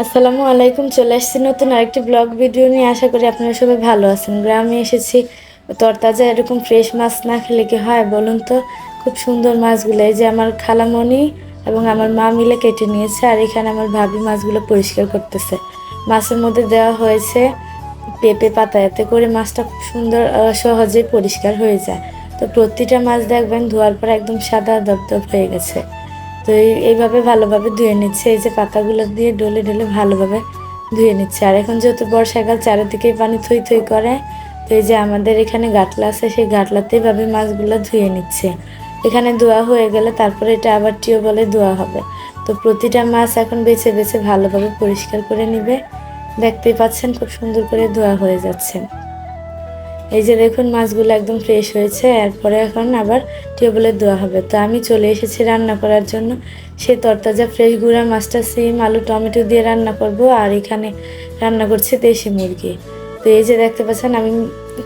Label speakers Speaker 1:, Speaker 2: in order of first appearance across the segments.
Speaker 1: আসসালামু আলাইকুম, চলে আসছি নতুন আরেকটি ব্লগ ভিডিও নিয়ে। আশা করি আপনারা সবাই ভালো আছেন। গ্রামে এসেছি। তরতাজা এরকম ফ্রেশ মাছ না খেলে কি হয় বলুন তো? খুব সুন্দর মাছগুলো। এই যে আমার খালামণি এবং আমার মা মিলে কেটে নিয়েছে আর এখানে আমার ভাবি মাছগুলো পরিষ্কার করতেছে। মাছের মধ্যে দেওয়া হয়েছে পেঁপে পাতা। এতে করে মাছটা খুব সুন্দর সহজেই পরিষ্কার হয়ে যায়। তো প্রতিটা মাছ দেখবেন ধোয়ার পর একদম সাদা দপদপ হয়ে গেছে। তো এই- এইভাবে ভালোভাবে ধুয়ে নিচ্ছে। এই যে পাতাগুলো দিয়ে ডলে ডলে ভালোভাবে ধুয়ে নিচ্ছে। আর এখন যেহেতু বর্ষাকাল, চারিদিকেই পানি থই থই করে, তো এই যে আমাদের এখানে গাটলা আছে, সেই গাটলাতেই ভাবে মাছগুলো ধুয়ে নিচ্ছে। এখানে ধোয়া হয়ে গেলে তারপরে এটা আবার টিউবওয়েলে ধোয়া হবে। তো প্রতিটা মাছ এখন বেছে বেছে ভালোভাবে পরিষ্কার করে নিবে। দেখতেই পাচ্ছেন, খুব সুন্দর করে ধোয়া হয়ে যাচ্ছে। এই যে দেখুন, মাছগুলো একদম ফ্রেশ হয়েছে। এরপরে এখন আবার টেবিলে দেওয়া হবে। তো আমি চলে এসেছি রান্না করার জন্য। সেই তরতাজা ফ্রেশ গুঁড়া মাছটা সিম, আলু, টমেটো দিয়ে রান্না করব। আর এখানে রান্না করছি দেশি মুরগি। তো এই যে দেখতে পাচ্ছেন, আমি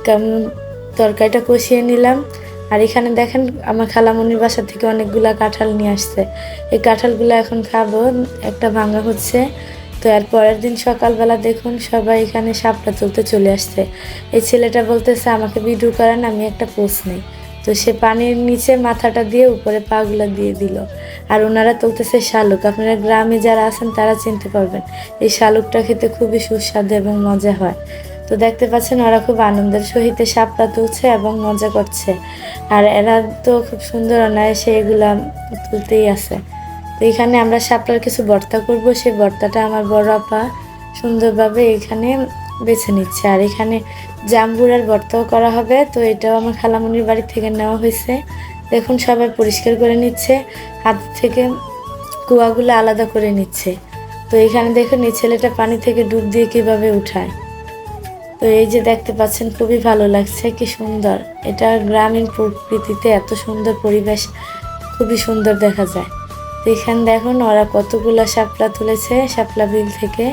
Speaker 1: কেমন তরকারিটা কষিয়ে নিলাম। আর এখানে দেখেন, আমার খালামনির বাসা থেকে অনেকগুলা কাঁঠাল নিয়ে আসছে। এই কাঁঠালগুলো এখন খাব। একটা ভাঙা হচ্ছে। তো এর পরের দিন সকালবেলা দেখুন সবাই এখানে সাপটা তুলতে চলে আসছে। এই ছেলেটা বলতেছে, আমাকে ভিডিও করেন, আমি একটা পোস্ট নেই। তো সে পানির নিচে মাথাটা দিয়ে উপরে পাগুলা দিয়ে দিল। আর ওনারা তুলতেছে শালুক। আপনারা গ্রামে যারা আছেন, তারা চিনতে পারবেন, এই শালুকটা খেতে খুবই সুস্বাদু এবং মজা হয়। তো দেখতে পাচ্ছেন, ওরা খুব আনন্দের সহিত সাপটা তুলছে এবং মজা করছে। আর এরা তো খুব সুন্দর অনায়াসে এগুলা তুলতেই আছে। তো এখানে আমরা শাপলার কিছু ভর্তা করব। সেই ভর্তাটা আমার বড় আপা সুন্দরভাবে এখানে বেছে নিচ্ছে। আর এখানে জাম্বুরার ভর্তাও করা হবে, তো এটাও আমার খালামনির বাড়ি থেকে নেওয়া হয়েছে। দেখুন, সবাই পরিষ্কার করে নিচ্ছে, হাত থেকে কুয়াগুলো আলাদা করে নিচ্ছে। তো এখানে দেখুন, এই ছেলেটা পানি থেকে ডুব দিয়ে কীভাবে উঠায়। তো এই যে দেখতে পাচ্ছেন, খুবই ভালো লাগছে, কি সুন্দর। এটা গ্রামীণ প্রকৃতিতে এত সুন্দর পরিবেশ, খুবই সুন্দর দেখা যায়। এখানে দেখুন ওরা কতগুলা শাপলা তুলেছে, শাপলা বিল থেকে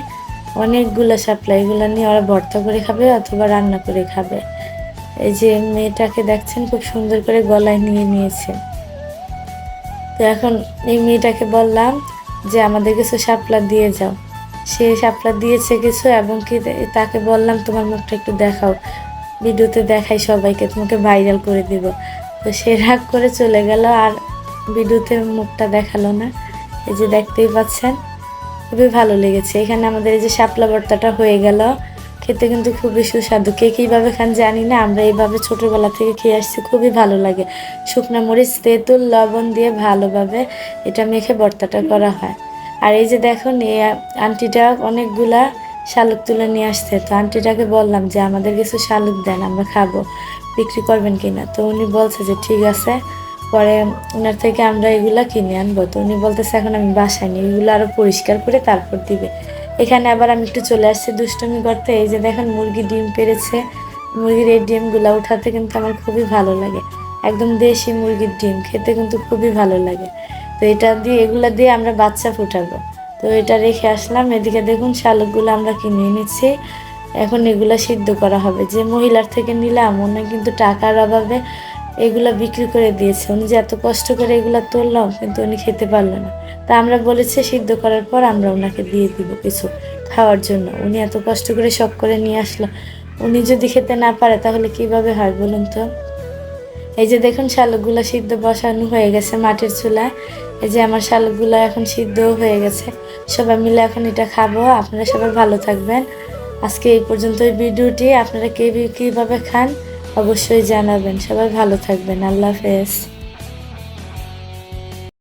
Speaker 1: অনেকগুলো শাপলা। এগুলো নিয়ে ওরা ভর্তা করে খাবে অথবা রান্না করে খাবে। এই যে মেয়েটাকে দেখছেন খুব সুন্দর করে গলায় নিয়ে নিয়েছে। তো এখন এই মেয়েটাকে বললাম যে, আমাদের কিছু শাপলা দিয়ে যাও। সে শাপলা দিয়েছে কিছু এবং কি তাকে বললাম, তোমার মুখটা একটু দেখাও। ভিডিওতে দেখাই সবাইকে, তোমাকে ভাইরাল করে দিব। তো সে রাগ করে চলে গেল আর ভিডিওতে মুখটা দেখাল না। এই যে দেখতেই পাচ্ছেন, খুবই ভালো লেগেছে। এখানে আমাদের এই যে শাপলা ভর্তাটা হয়ে গেল। খেতে কিন্তু খুবই সুস্বাদু। কে কীভাবে খান জানি না, আমরা এইভাবে ছোটোবেলা থেকে খেয়ে আসছি, খুবই ভালো লাগে। শুকনো মরিচ, তেঁতুল, লবণ দিয়ে ভালোভাবে এটা মেখে ভর্তাটা করা হয়। আর এই যে দেখুন, এই আন্টিটা অনেকগুলা শালুক তুলে নিয়ে আসছে। তো আন্টিটাকে বললাম যে, আমাদের কিছু শালুক দেন, আমরা খাব। বিক্রি করবেন কিনা? তো উনি বলছে যে, ঠিক আছে। পরে ওনার থেকে আমরা এগুলা কিনে আনব। তো উনি বলতেছে, এখন আমি বাসায় নিই। এগুলো আরও পরিষ্কার করে তারপর দিবে। এখানে আবার আমি একটু চলে আসছি দুষ্টমি করতে। এই যে দেখেন, মুরগি ডিম পেরেছে। মুরগির এই ডিমগুলো উঠাতে কিন্তু আমার খুবই ভালো লাগে। একদম দেশি মুরগির ডিম, খেতে কিন্তু খুবই ভালো লাগে। তো এটা দিয়ে, এগুলো দিয়ে আমরা বাচ্চা ফুটাবো। তো এটা রেখে আসলাম। এদিকে দেখুন, শালুকগুলো আমরা কিনে এনেছি। এখন এগুলো সিদ্ধ করা হবে। যে মহিলার থেকে নিলাম উনি কিন্তু টাকার অভাবে এগুলা বিক্রি করে দিয়েছে। উনি যে এত কষ্ট করে এগুলো তুললাম, কিন্তু উনি খেতে পারল না। তা আমরা বলেছি, সিদ্ধ করার পর আমরা ওনাকে দিয়ে দিব কিছু খাওয়ার জন্য। উনি এত কষ্ট করে শখ করে নিয়ে আসলো। উনি যদি খেতে না পারে, তাহলে কীভাবে হয় বলুন তো? এই যে দেখুন, শালুকগুলো সিদ্ধ বসানো হয়ে গেছে মাটির চুলায়। এই যে আমার শালুকগুলো এখন সিদ্ধ হয়ে গেছে। সবাই মিলে এখন এটা খাব। আপনারা সবাই ভালো থাকবেন। আজকে এই পর্যন্ত ভিডিওটি। আপনারা কে কীভাবে খান? অবশ্যই জানাবেন। সবাই ভালো থাকবেন। আল্লাহ হাফেজ।